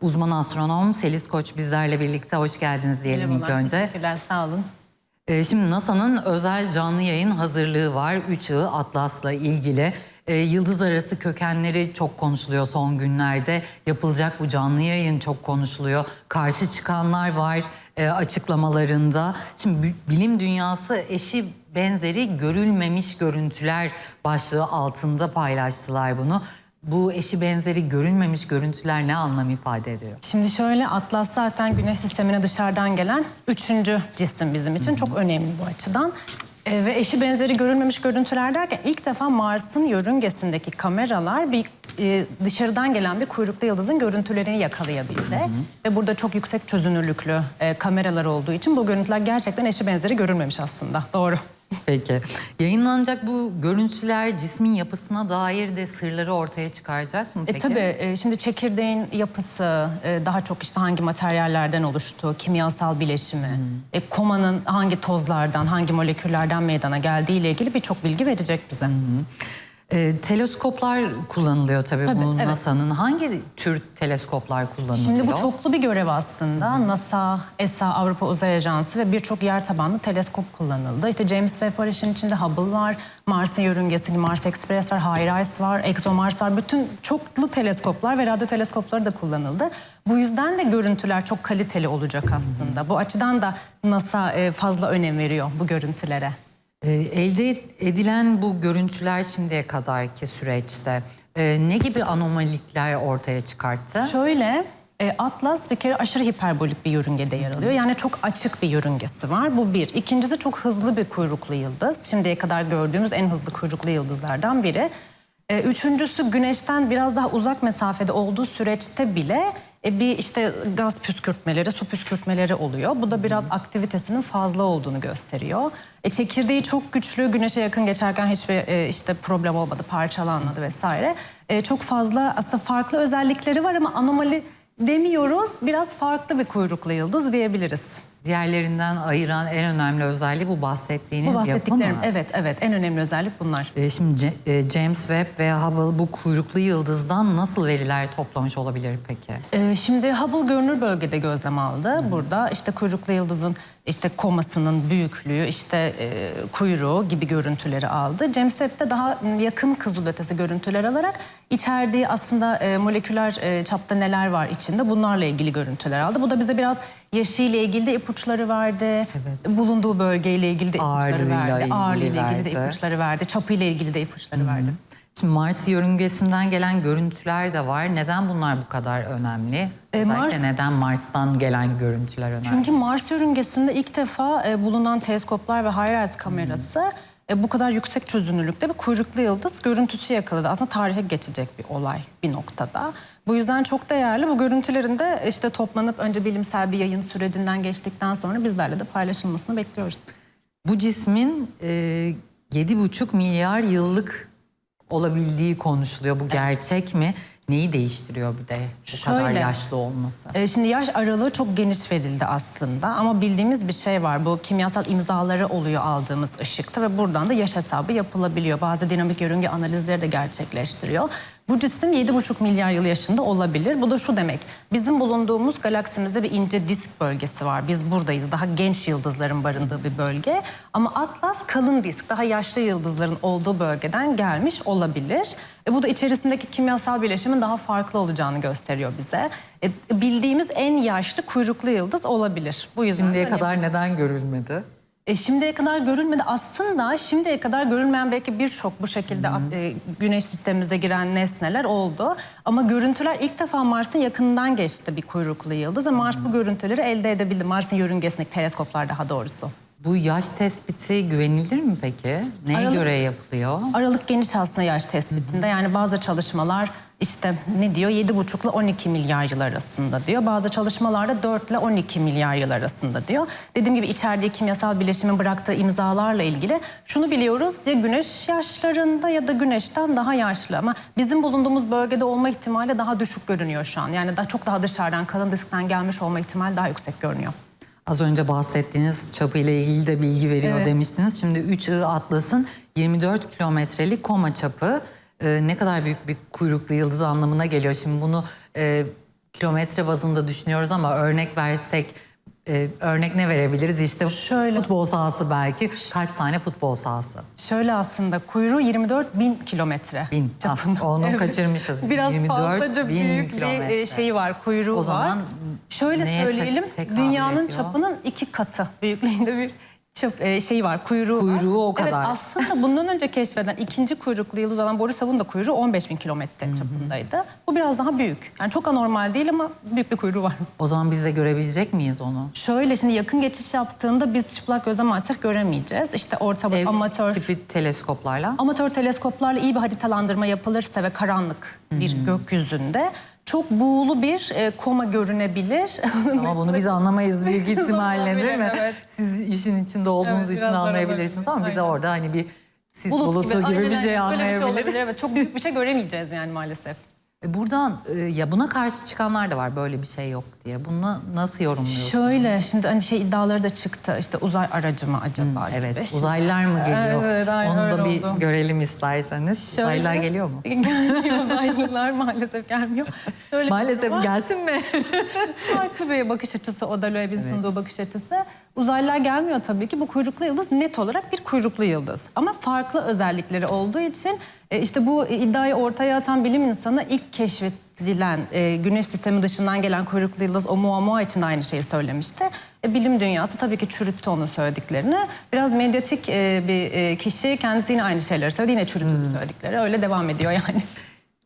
Uzman astronom Selis Koç bizlerle birlikte. Hoş geldiniz diyelim ilk Merhabalar, önce. Teşekkürler, sağ olun. Ee, Şimdi NASA'nın özel canlı yayın hazırlığı var. 3I Atlas'la ilgili. Ee, Yıldız arası kökenleri çok konuşuluyor son günlerde. Yapılacak bu canlı yayın çok konuşuluyor. Karşı çıkanlar var e, açıklamalarında. Şimdi bi- bilim dünyası eşi benzeri görülmemiş görüntüler başlığı altında paylaştılar bunu. Bu eşi benzeri görülmemiş görüntüler ne anlam ifade ediyor? Şimdi şöyle Atlas zaten Güneş sistemine dışarıdan gelen üçüncü cisim bizim için. Çok önemli bu açıdan. Ee, ve eşi benzeri görülmemiş görüntüler derken ilk defa Mars'ın yörüngesindeki kameralar bir e, dışarıdan gelen bir kuyruklu yıldızın görüntülerini yakalayabildi. Ve burada çok yüksek çözünürlüklü e, kameralar olduğu için bu görüntüler gerçekten eşi benzeri görülmemiş aslında. Doğru. Peki. Yayınlanacak bu görüntüler cismin yapısına dair de sırları ortaya çıkaracak mı peki? E, tabii e, şimdi çekirdeğin yapısı, e, daha çok işte hangi materyallerden oluştuğu, kimyasal bileşimi, e, komanın hangi tozlardan, hangi moleküllerden meydana geldiği ile ilgili birçok bilgi verecek bize. Ee, teleskoplar kullanılıyor tabii, Tabii, bu evet. NASA'nın. Hangi tür teleskoplar kullanılıyor? Şimdi bu çoklu bir görev aslında. NASA, ESA, Avrupa Uzay Ajansı ve birçok yer tabanlı teleskop kullanıldı. İşte James Webb var işin içinde, Hubble var, Mars'ın yörüngesi, Mars Express var, HiRISE var, ExoMars var. Bütün çoklu teleskoplar ve radyo teleskopları da kullanıldı. Bu yüzden de görüntüler çok kaliteli olacak aslında. Bu açıdan da NASA e, fazla önem veriyor bu görüntülere. Ee, elde edilen bu görüntüler şimdiye kadarki süreçte e, ne gibi anomalilikler ortaya çıkarttı? Şöyle e, Atlas bir kere aşırı hiperbolik bir yörüngede yer alıyor. Yani çok açık bir yörüngesi var. Bu bir. İkincisi çok hızlı bir kuyruklu yıldız. Şimdiye kadar gördüğümüz en hızlı kuyruklu yıldızlardan biri. E, üçüncüsü güneşten biraz daha uzak mesafede olduğu süreçte bile e, bir işte gaz püskürtmeleri, su püskürtmeleri oluyor. Bu da biraz aktivitesinin fazla olduğunu gösteriyor. E, çekirdeği çok güçlü, güneşe yakın geçerken hiçbir e, işte problem olmadı, parçalanmadı vesaire. E, çok fazla aslında farklı özellikleri var ama anomali demiyoruz. Biraz farklı bir kuyruklu yıldız diyebiliriz. Diğerlerinden ayıran en önemli özelliği bu bahsettiğiniz Bu yapı bahsettiklerim mı? evet evet en önemli özellik bunlar. Ee, Şimdi e, James Webb ve Hubble bu kuyruklu yıldızdan nasıl veriler toplamış olabilir peki? Ee, şimdi Hubble görünür bölgede gözlem aldı. Burada işte kuyruklu yıldızın işte komasının büyüklüğü, işte e, kuyruğu gibi görüntüleri aldı. James Webb de daha yakın kızılötesi görüntüler alarak içerdiği aslında e, moleküler e, çapta neler var içinde bunlarla ilgili görüntüler aldı. Bu da bize biraz yaşıyla ilgili de ipuçları verdi. Bulunduğu bölgeyle ilgili de ipuçları Ağırlığıyla verdi. ilgili Ağırlığıyla ilgili de verdi. ipuçları verdi. Çapıyla ilgili de ipuçları verdi. Şimdi Mars yörüngesinden gelen görüntüler de var. Neden bunlar bu kadar önemli? E, Özellikle Mars- neden Mars'tan gelen görüntüler önemli? Çünkü Mars yörüngesinde ilk defa e, bulunan teleskoplar ve HiRISE kamerası e, bu kadar yüksek çözünürlükte bir kuyruklu yıldız görüntüsü yakaladı. Aslında tarihe geçecek bir olay bir noktada. Bu yüzden çok değerli. Bu görüntülerin de işte toplanıp önce bilimsel bir yayın sürecinden geçtikten sonra bizlerle de paylaşılmasını bekliyoruz. Bu cismin e, 7,5 milyar yıllık olabildiği konuşuluyor. Bu gerçek mi? Neyi değiştiriyor bir de bu kadar Şöyle. yaşlı olması? E, Şimdi yaş aralığı çok geniş verildi aslında ama bildiğimiz bir şey var. Bu kimyasal imzaları oluyor aldığımız ışıkta ve buradan da yaş hesabı yapılabiliyor. Bazı dinamik yörünge analizleri de gerçekleştiriyor. Bu cisim 7,5 milyar yıl yaşında olabilir. Bu da şu demek. Bizim bulunduğumuz galaksimizde bir ince disk bölgesi var. Biz buradayız. Daha genç yıldızların barındığı bir bölge. Ama Atlas kalın disk, daha yaşlı yıldızların olduğu bölgeden gelmiş olabilir. E, bu da içerisindeki kimyasal bileşimin daha farklı olacağını gösteriyor bize. E, bildiğimiz en yaşlı kuyruklu yıldız olabilir. Bu yüzden Şimdiye önemli. kadar neden görülmedi? E, şimdiye kadar görülmedi. Aslında şimdiye kadar görülmeyen belki birçok bu şekilde e, güneş sistemimize giren nesneler oldu. Ama görüntüler ilk defa Mars'ın yakınından geçti bir kuyruklu yıldız. Ve Mars bu görüntüleri elde edebildi. Mars'ın yörüngesindeki teleskoplar daha doğrusu. Bu yaş tespiti güvenilir mi peki? Neye Aralık- göre yapılıyor? Aralık geniş aslında yaş tespitinde. Yani bazı çalışmalar işte ne diyor 7,5 ile 12 milyar yıl arasında diyor. Bazı çalışmalarda 4 ile 12 milyar yıl arasında diyor. Dediğim gibi içerdiği kimyasal bileşimin bıraktığı imzalarla ilgili şunu biliyoruz ya güneş yaşlarında ya da güneşten daha yaşlı ama bizim bulunduğumuz bölgede olma ihtimali daha düşük görünüyor şu an. Yani daha çok daha dışarıdan kalın diskten gelmiş olma ihtimali daha yüksek görünüyor. Az önce bahsettiğiniz çapıyla ilgili de bilgi veriyor Evet. demiştiniz. Şimdi 3I Atlas'ın 24 kilometrelik koma çapı e, ne kadar büyük bir kuyruklu yıldız anlamına geliyor. Şimdi bunu e, kilometre bazında düşünüyoruz ama örnek versek e, örnek ne verebiliriz? İşte Şöyle. futbol sahası belki. Kaç tane futbol sahası? Şöyle aslında kuyruğu 24 bin kilometre Bin. çapında. Ah, onu Evet. kaçırmışız. Biraz 24 fazlaca bin büyük bir kilometre. e, şeyi var, kuyruğu O var. zaman Şöyle neye tek- söyleyelim, tekabül dünyanın ediyor? çapının iki katı büyüklüğünde bir çap, e, şeyi var, kuyruğu, Kuyruğu var. o kadar. Evet aslında bundan önce keşfeden ikinci kuyruklu yıldız olan Borisov'un da kuyruğu 15 bin kilometre çapındaydı. Bu biraz daha büyük. Yani çok anormal değil ama büyük bir kuyruğu var. O zaman biz de görebilecek miyiz onu? Şöyle şimdi yakın geçiş yaptığında biz çıplak gözle maalesef göremeyeceğiz. İşte orta Ev amatör tipi teleskoplarla. Amatör teleskoplarla iyi bir haritalandırma yapılırsa ve karanlık bir gökyüzünde çok buğulu bir e, koma görünebilir. Ama bunu biz anlamayız büyük ihtimalle değil mi? Evet. Siz işin içinde olduğunuz Evet, için anlayabilirsiniz ama bize orada hani bir sis Bulut bulutu gibi, aynen, bir şey aynen. Böyle bir şey anlayabiliriz. olabilir evet. Çok büyük bir şey göremeyeceğiz yani maalesef. E, Buradan e, ya buna karşı çıkanlar da var böyle bir şey yok diye. Bunu nasıl yorumluyorsun? Şöyle şimdi hani şey iddiaları da çıktı işte uzay aracı mı acaba gibi. Evet, Şimdi- uzaylılar mı geliyor? Evet, aynen Onu da öyle bir oldu. görelim isterseniz. Şöyle- Uzaylılar geliyor mu? Gelmiyor uzaylılar maalesef gelmiyor. Şöyle Maalesef gelsin mi? farklı bir bakış açısı o da Loeb'in sunduğu bakış açısı. Uzaylılar gelmiyor tabii ki. Bu kuyruklu yıldız net olarak bir kuyruklu yıldız. Ama farklı özellikleri olduğu için e, işte bu iddiayı ortaya atan bilim insanı ilk keşfedilen e, güneş sistemi dışından gelen kuyruklu yıldız Oumuamua için de aynı şeyi söylemişti. E, bilim dünyası tabii ki çürüttü onun söylediklerini. Biraz medyatik bir kişi kendisi yine aynı şeyleri söyledi. Yine çürüttü söyledikleri. Öyle devam ediyor yani.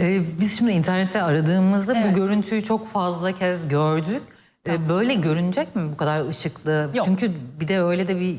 Ee, biz şimdi internette aradığımızda bu görüntüyü çok fazla kez gördük. Ee, böyle görünecek mi bu kadar ışıklı? Yok. Çünkü bir de öyle de bir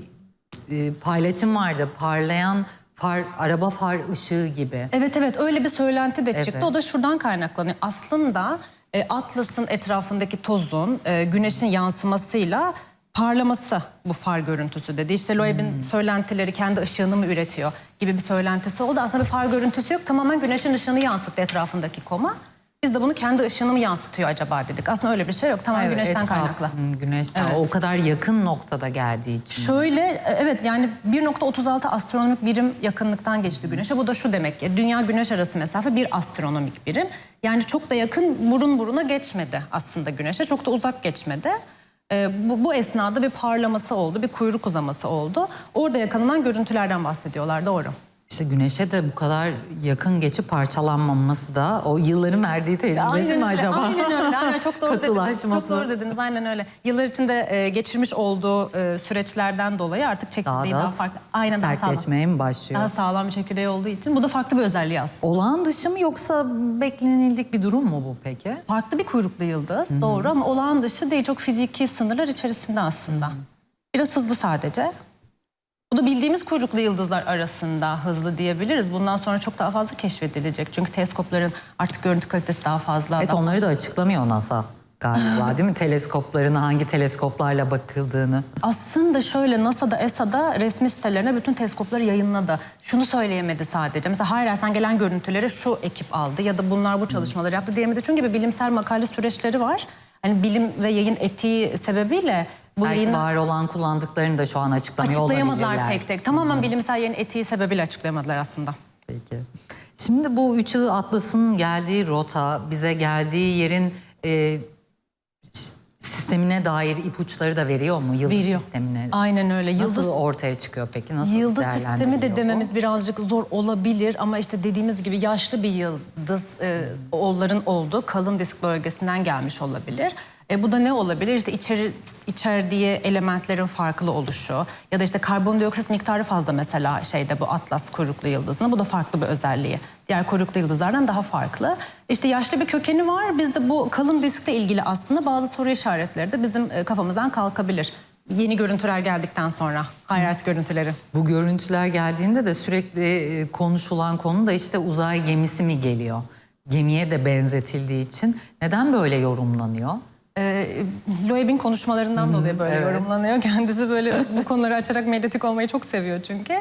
e, paylaşım vardı. Parlayan far, araba far ışığı gibi. Evet evet öyle bir söylenti de çıktı. Evet. O da şuradan kaynaklanıyor. Aslında e, Atlas'ın etrafındaki tozun e, güneşin yansımasıyla parlaması bu far görüntüsü dedi. İşte Loeb'in söylentileri kendi ışığını mı üretiyor gibi bir söylentisi oldu. Aslında bir far görüntüsü yok. Tamamen güneşin ışığını yansıttı etrafındaki koma. Biz de bunu kendi ışığını mı yansıtıyor acaba dedik. Aslında öyle bir şey yok. Tamamen Evet, güneşten etraf- kaynaklı. Hı, Güneşten. Evet. O kadar yakın noktada geldiği için. Şöyle e, evet yani 1.36 astronomik birim yakınlıktan geçti Güneş'e. Bu da şu demek ki Dünya Güneş arası mesafe bir astronomik birim. Yani çok da yakın burun buruna geçmedi aslında Güneş'e. Çok da uzak geçmedi. E, bu, bu esnada bir parlaması oldu, bir kuyruk uzaması oldu. Orada yakalanan görüntülerden bahsediyorlar doğru. İşte güneşe de bu kadar yakın geçip parçalanmaması da o yılların verdiği tecrübesi mi acaba? Aynen öyle. Aynen, çok doğru dediniz. Çok doğru dediniz. Aynen öyle. Yıllar içinde e, geçirmiş olduğu e, süreçlerden dolayı artık Daha çekirdeği daha, da farklı. Aynen daha sağlam. mi başlıyor? Daha sağlam bir çekirdeği olduğu için bu da farklı bir özelliği aslında. Olağan dışı mı yoksa beklenildik bir durum mu bu peki? Farklı bir kuyruklu yıldız doğru ama olağan dışı değil çok fiziki sınırlar içerisinde aslında. Biraz hızlı sadece. Bu da bildiğimiz kuyruklu yıldızlar arasında hızlı diyebiliriz. Bundan sonra çok daha fazla keşfedilecek. Çünkü teleskopların artık görüntü kalitesi daha fazla. Evet onları da açıklamıyor NASA galiba değil mi? Teleskoplarına hangi teleskoplarla bakıldığını. Aslında şöyle NASA'da, ESA'da resmi sitelerine bütün teleskopları yayınladı. Şunu söyleyemedi sadece. Mesela hayır sen gelen görüntüleri şu ekip aldı ya da bunlar bu çalışmaları yaptı diyemedi. Çünkü bir bilimsel makale süreçleri var. Hani bilim ve yayın etiği sebebiyle bu Belki yayını var olan kullandıklarını da şu an açıklamıyor açıklayamadılar tek tek. Tamamen bilimsel yayın etiği sebebiyle açıklayamadılar aslında. Peki. Şimdi bu üç Atlas'ın geldiği rota, bize geldiği yerin e, sistemine dair ipuçları da veriyor mu? Yıldız Veriyor. sistemine. Aynen öyle. Nasıl Yıldız ortaya çıkıyor peki? Nasıl Yıldız sistemi değerlendiriliyor de bu? dememiz birazcık zor olabilir ama işte dediğimiz gibi yaşlı bir yıldız e, oğulların olduğu kalın disk bölgesinden gelmiş olabilir. E, bu da ne olabilir? İşte içeri, içerdiği elementlerin farklı oluşu ya da işte karbondioksit miktarı fazla mesela şeyde bu Atlas kuyruklu yıldızının. Bu da farklı bir özelliği. Diğer kuyruklu yıldızlardan daha farklı. İşte yaşlı bir kökeni var. Bizde bu kalın diskle ilgili aslında bazı soru işaretleri de bizim e, kafamızdan kalkabilir. Yeni görüntüler geldikten sonra. Hayras görüntüleri. Bu görüntüler geldiğinde de sürekli e, konuşulan konu da işte uzay gemisi mi geliyor? Gemiye de benzetildiği için neden böyle yorumlanıyor? Ee, Loeb'in konuşmalarından dolayı böyle evet. yorumlanıyor. Kendisi böyle bu konuları açarak medyatik olmayı çok seviyor çünkü.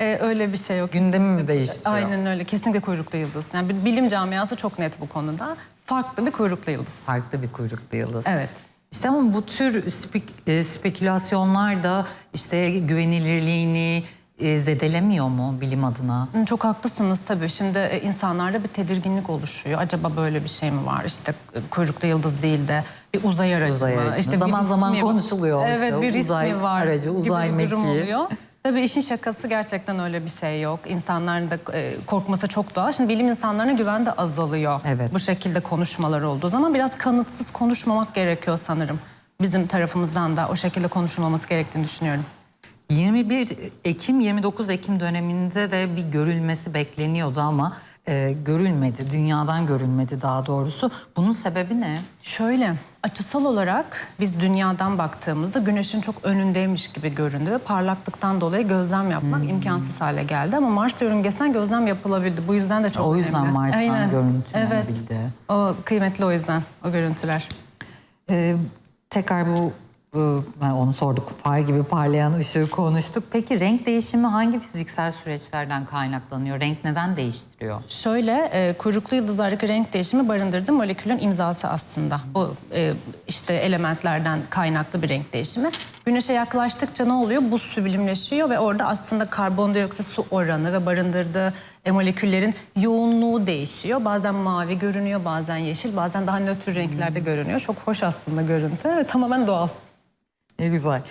Ee, öyle bir şey yok. Gündemi mi değiştiriyor? Aynen öyle. Kesinlikle kuyruklu yıldız. Yani bilim camiası çok net bu konuda. Farklı bir kuyruklu yıldız. Farklı bir kuyruklu yıldız. Evet. İşte ama bu tür spek- e, spekülasyonlar da işte güvenilirliğini e, zedelemiyor mu bilim adına? Çok haklısınız tabii. Şimdi e, insanlarda bir tedirginlik oluşuyor. Acaba böyle bir şey mi var? İşte e, kuyruklu yıldız değil de bir uzay aracı Uzay mı? aracı. İşte Zaman zaman mi var? konuşuluyor işte. Evet bir risk Uzay mi var aracı, uzay gibi bir durum mekiği. oluyor. Tabii işin şakası gerçekten öyle bir şey yok. İnsanların da e, korkması çok doğal. Şimdi bilim insanlarına güven de azalıyor. Evet. Bu şekilde konuşmalar olduğu zaman biraz kanıtsız konuşmamak gerekiyor sanırım. Bizim tarafımızdan da o şekilde konuşulmaması gerektiğini düşünüyorum. 21 Ekim 29 Ekim döneminde de bir görülmesi bekleniyordu ama e, görülmedi. Dünyadan görülmedi daha doğrusu. Bunun sebebi ne? Şöyle, açısal olarak biz dünyadan baktığımızda güneşin çok önündeymiş gibi göründü ve parlaklıktan dolayı gözlem yapmak Hmm. imkansız hale geldi. Ama Mars yörüngesinden gözlem yapılabildi. Bu yüzden de çok O önemli. yüzden Mars'tan Aynen. görüntülenebildi. Evet, o kıymetli o yüzden o görüntüler. Ee, tekrar bu ben onu sorduk. Far gibi parlayan ışığı konuştuk. Peki renk değişimi hangi fiziksel süreçlerden kaynaklanıyor? Renk neden değiştiriyor? Şöyle, e, kuyruklu yıldızlardaki renk değişimi barındırdığı molekülün imzası aslında. Bu e, işte elementlerden kaynaklı bir renk değişimi. Güneşe yaklaştıkça ne oluyor? Buz süblimleşiyor ve orada aslında karbondioksit su oranı ve barındırdığı e, moleküllerin yoğunluğu değişiyor. Bazen mavi görünüyor, bazen yeşil, bazen daha nötr renklerde görünüyor. Çok hoş aslında görüntü ve tamamen doğal. Ne güzel.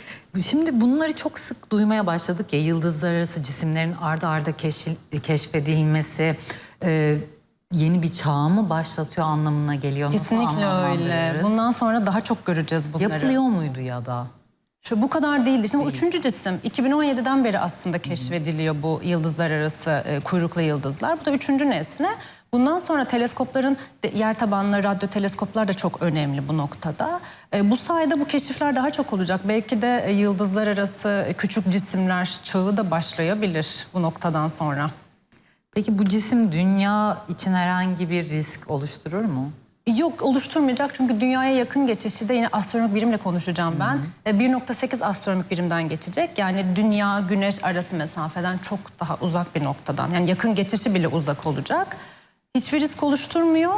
Şimdi bunları çok sık duymaya başladık ya yıldızlar arası cisimlerin arda arda keşfedilmesi e, yeni bir çağ mı başlatıyor anlamına geliyor. Kesinlikle öyle. Bundan sonra daha çok göreceğiz bunları. Yapılıyor muydu ya da? Şu bu kadar değildi. Şimdi bu üçüncü cisim 2017'den beri aslında keşfediliyor bu yıldızlar arası e, kuyruklu yıldızlar. Bu da üçüncü nesne. Bundan sonra teleskopların de- yer tabanlı radyo teleskoplar da çok önemli bu noktada. E, bu sayede bu keşifler daha çok olacak. Belki de e, yıldızlar arası e, küçük cisimler çağı da başlayabilir bu noktadan sonra. Peki bu cisim dünya için herhangi bir risk oluşturur mu? Yok oluşturmayacak çünkü dünyaya yakın geçişi de yine astronomik birimle konuşacağım ben. E, 1.8 astronomik birimden geçecek. Yani dünya güneş arası mesafeden çok daha uzak bir noktadan. Yani yakın geçişi bile uzak olacak. Hiçbir risk oluşturmuyor.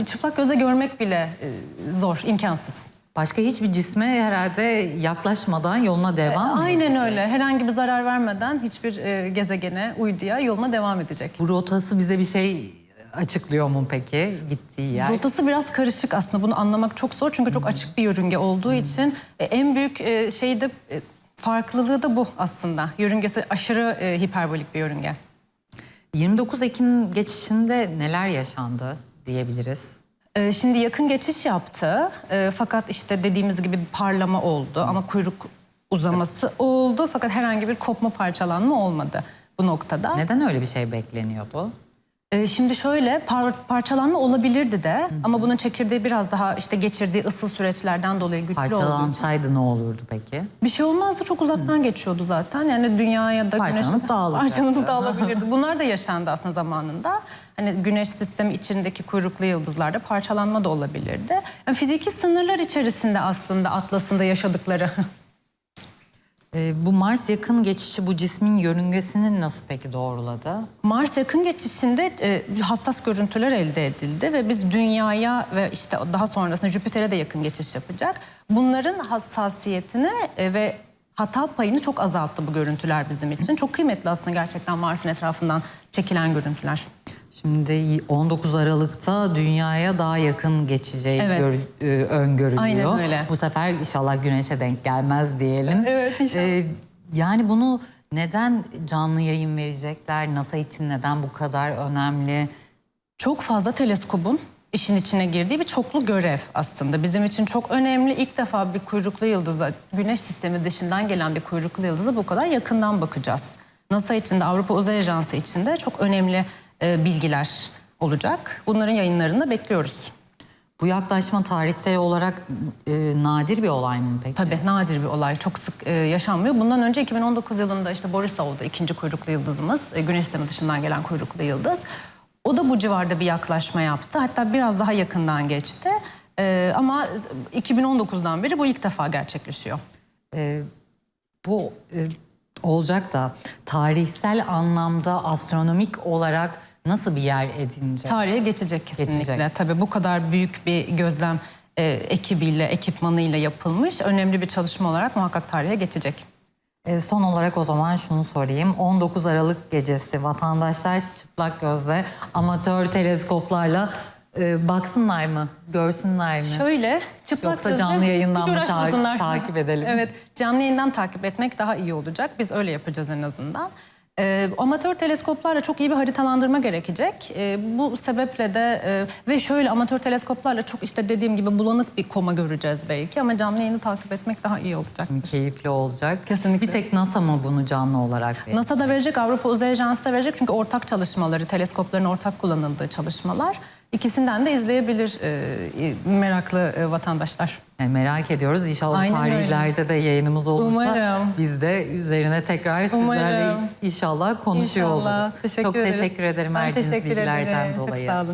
E, çıplak göze görmek bile e, zor, imkansız. Başka hiçbir cisme herhalde yaklaşmadan yoluna devam Aynen öyle. Herhangi bir zarar vermeden hiçbir e, gezegene, uyduya yoluna devam edecek. Bu rotası bize bir şey açıklıyor mu peki gittiği yer? Rotası biraz karışık aslında bunu anlamak çok zor çünkü çok açık bir yörünge olduğu için e, en büyük e, şey de e, farklılığı da bu aslında. Yörüngesi aşırı e, hiperbolik bir yörünge. 29 Ekim geçişinde neler yaşandı diyebiliriz? E, Şimdi yakın geçiş yaptı E, fakat işte dediğimiz gibi bir parlama oldu ama kuyruk uzaması oldu fakat herhangi bir kopma parçalanma olmadı bu noktada. Neden öyle bir şey bekleniyordu? Ee, Şimdi şöyle par- parçalanma olabilirdi de ama bunun çekirdeği biraz daha işte geçirdiği ısıl süreçlerden dolayı güçlü olduğu için. Parçalansaydı ne olurdu peki? Bir şey olmazdı çok uzaktan geçiyordu zaten. Yani dünyaya da Parçalanıp güneşe dağılacaktı. parçalanıp dağılabilirdi. Bunlar da yaşandı aslında zamanında. Hani güneş sistemi içindeki kuyruklu yıldızlarda parçalanma da olabilirdi. Yani fiziki sınırlar içerisinde aslında Atlas'ın da yaşadıkları. Ee, bu Mars yakın geçişi bu cismin yörüngesini nasıl peki doğruladı? Mars yakın geçişinde e, hassas görüntüler elde edildi ve biz dünyaya ve işte daha sonrasında Jüpiter'e de yakın geçiş yapacak. Bunların hassasiyetini e, ve hata payını çok azalttı bu görüntüler bizim için. Çok kıymetli aslında gerçekten Mars'ın etrafından çekilen görüntüler. Şimdi 19 Aralık'ta dünyaya daha yakın geçeceği Evet. gör- e, öngörülüyor. Aynen öyle. Bu sefer inşallah güneşe denk gelmez diyelim. Evet, inşallah. Ee, yani bunu neden canlı yayın verecekler? NASA için neden bu kadar önemli? Çok fazla teleskobun işin içine girdiği bir çoklu görev aslında. Bizim için çok önemli. İlk defa bir kuyruklu yıldıza, güneş sistemi dışından gelen bir kuyruklu yıldıza bu kadar yakından bakacağız. NASA için de Avrupa Uzay Ajansı için de çok önemli e, bilgiler olacak. Bunların yayınlarını da bekliyoruz. Bu yaklaşma tarihsel olarak e, nadir bir olay mı peki? Tabii nadir bir olay. Çok sık e, yaşanmıyor. Bundan önce 2019 yılında işte Borisov'da ikinci kuyruklu yıldızımız. e, güneş sistemi dışından gelen kuyruklu yıldız. O da bu civarda bir yaklaşma yaptı. Hatta biraz daha yakından geçti. E, ama 2019'dan beri bu ilk defa gerçekleşiyor. Bu e, olacak da tarihsel anlamda astronomik olarak nasıl bir yer edinecek? Tarihe geçecek kesinlikle. Geçecek. Tabii bu kadar büyük bir gözlem e, ekibiyle, ekipmanıyla yapılmış önemli bir çalışma olarak muhakkak tarihe geçecek. E, son olarak o zaman şunu sorayım. 19 Aralık gecesi vatandaşlar çıplak gözle amatör teleskoplarla e, baksınlar mı? Görsünler mi? Şöyle çıplak Yoksa gözle canlı yayından mı ta- takip edelim? Evet canlı yayından takip etmek daha iyi olacak. Biz öyle yapacağız en azından. Ee, amatör teleskoplarla çok iyi bir haritalandırma gerekecek. Ee, bu sebeple de e, ve şöyle amatör teleskoplarla çok işte dediğim gibi bulanık bir koma göreceğiz belki ama canlı yayını takip etmek daha iyi olacak. Keyifli olacak. Kesinlikle. Bir tek NASA mı bunu canlı olarak verir? NASA da verecek, Avrupa Uzay Ajansı da verecek çünkü ortak çalışmaları, teleskopların ortak kullanıldığı çalışmalar. İkisinden de izleyebilir e, meraklı e, vatandaşlar. Yani merak ediyoruz. İnşallah Aynen öyle. tarihlerde de yayınımız olursa Umarım. biz de üzerine tekrar sizlerle Umarım. inşallah konuşuyor İnşallah. oluruz. Teşekkür Çok ederiz. teşekkür ederim Ben verdiğiniz teşekkür bilgilerden ederim. dolayı. Çok sağ olun.